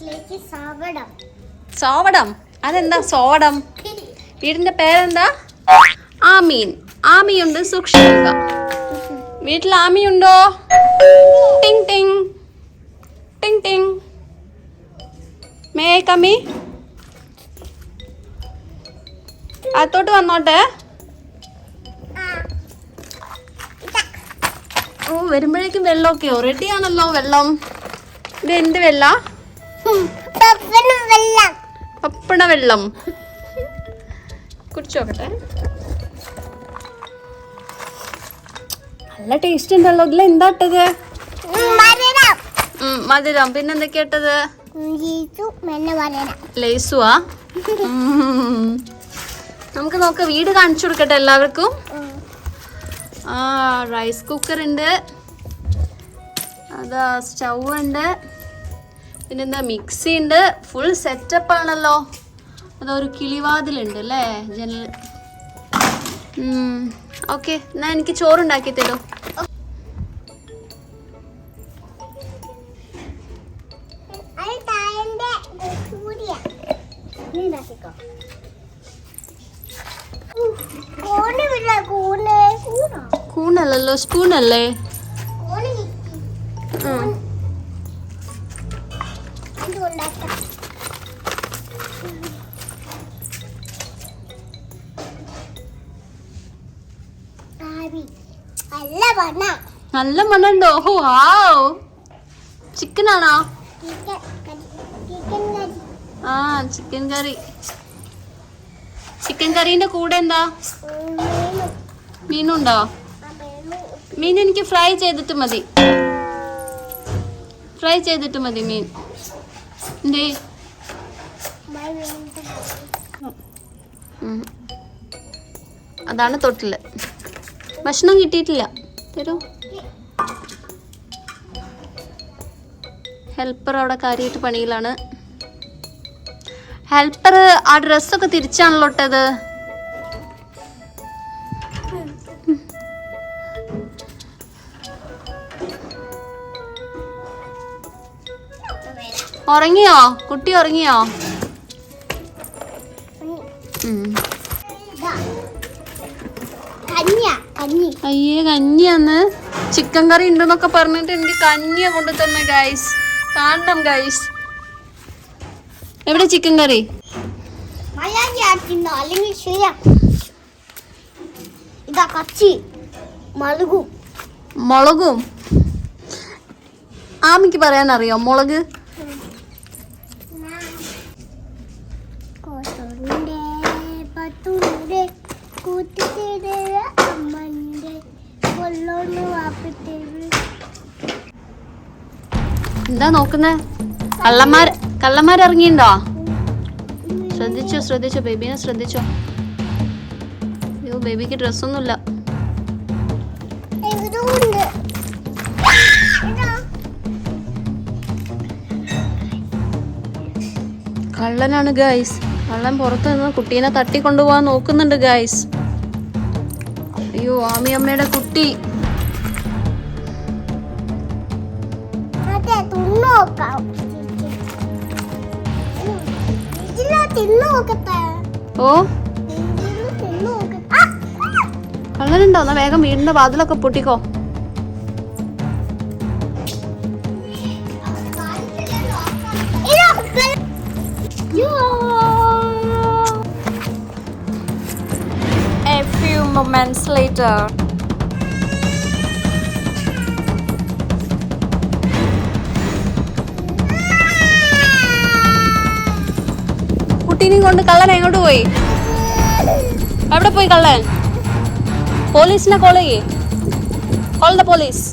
വീട്ടിലേക്ക് സാവടം. സോവടം? അതെന്താ സോവടം? വീടിന്റെ പേരെന്താ? ആമീൻ. ആമിയുണ്ട് സൂക്ഷിക്കുക. വീട്ടിൽ ആമിയുണ്ടോ? ടിങ് ടിങ്. ടിങ് ടിങ്. മേ കമ്മി അത്തോട്ട് വന്നോട്ടെ. ഓ വരുമ്പോഴേക്കും വെള്ളമൊക്കെയോ? റെഡിയാണല്ലോ വെള്ളം. ഇത് എന്ത് വെള്ളം? പപ്പട വെള്ളം കുടിച്ചു നോക്കട്ടെ. നല്ല ടേസ്റ്റ് ഉണ്ടല്ലോ. ഇതിൽ എന്താ ഇട്ടത്? മധുരം. പിന്നെ എന്തൊക്കെയാ ഇട്ടത്? ലേസുവാ? നമുക്ക് നോക്ക വീട് കാണിച്ചു കൊടുക്കട്ടെ എല്ലാവർക്കും. ആ റൈസ് കുക്കർ ഉണ്ട്. അതാ സ്റ്റൗ ഉണ്ട്. പിന്നെന്താ മിക്സി ഉണ്ട് ഫുൾ സെറ്റപ്പ് ആണല്ലോ. അതൊരു കിളിവാതിലുണ്ട് അല്ലേ? ജനൽ. ഓക്കെ എന്നാ എനിക്ക് ചോറുണ്ടാക്കി തരൂ. കൂണല്ലോ? സ്പൂണല്ലേ ഉണ്ടാക്കാം നല്ല മണ്ണുണ്ടോ? ഓ വാവ്. ചിക്കൻ ആണോ? ആ ചിക്കൻ കറി ചിക്കൻ കറീന്റെ കൂടെ എന്താ? മീനുണ്ടോ? മീൻ എനിക്ക് ഫ്രൈ ചെയ്തിട്ട് മതി. ഫ്രൈ ചെയ്തിട്ട് മതി മീൻ. എന്തേ അതാണ് തൊട്ടിൽ ഭക്ഷണം കിട്ടിയിട്ടില്ല. തരൂ. ഹെൽപ്പർ അവിടെ കാര്യമായിട്ട് പണിയിലാണ്. ഹെൽപ്പർ ആ ഡ്രസ്സൊക്കെ തിരിച്ചാണല്ലോ ഇട്ടത്. ഉറങ്ങിയോ? കുട്ടി ഉറങ്ങിയോ. അയ്യേ കഞ്ഞിയാന്ന്. ചിക്കൻ കറി ഉണ്ടെന്നൊക്കെ പറഞ്ഞിട്ട് എനിക്ക് കഞ്ഞിയ കൊണ്ട് തന്നെ ഗൈസ് കാണണം ഗൈസ് എവിടെ ചിക്കൻ കറി? മുളകും. ആമിക്ക് പറയാനറിയോ? മുളക്? എന്താ നോക്കുന്നേ? കള്ളന്മാർ കള്ളന്മാർ ഇറങ്ങിണ്ടോ? ശ്രദ്ധിച്ചോ ശ്രദ്ധിച്ചോ ബേബീനെ ശ്രദ്ധിച്ചോ? അയ്യോ ബേബിക്ക് ഡ്രസ്സൊന്നുമില്ല. കള്ളനാണ് ഗായ്സ് കള്ളൻ പുറത്തു നിന്ന് കുട്ടീനെ തട്ടിക്കൊണ്ടുപോകാൻ നോക്കുന്നുണ്ട് ഗൈസ്. അയ്യോ ആമി അമ്മയുടെ കുട്ടി. ഓ! കള്ളനുണ്ടോ? എന്നാ വേഗം വീടിന്റെ വാതിലൊക്കെ പൊട്ടിക്കോ. Moments later. കുട്ടീനെയും കൊണ്ട് കള്ളൻ എങ്ങോട്ട് പോയി? എവിടെ പോയി കള്ളൻ? പോലീസിനെ കോൾ ചെയ്യേ. Call the police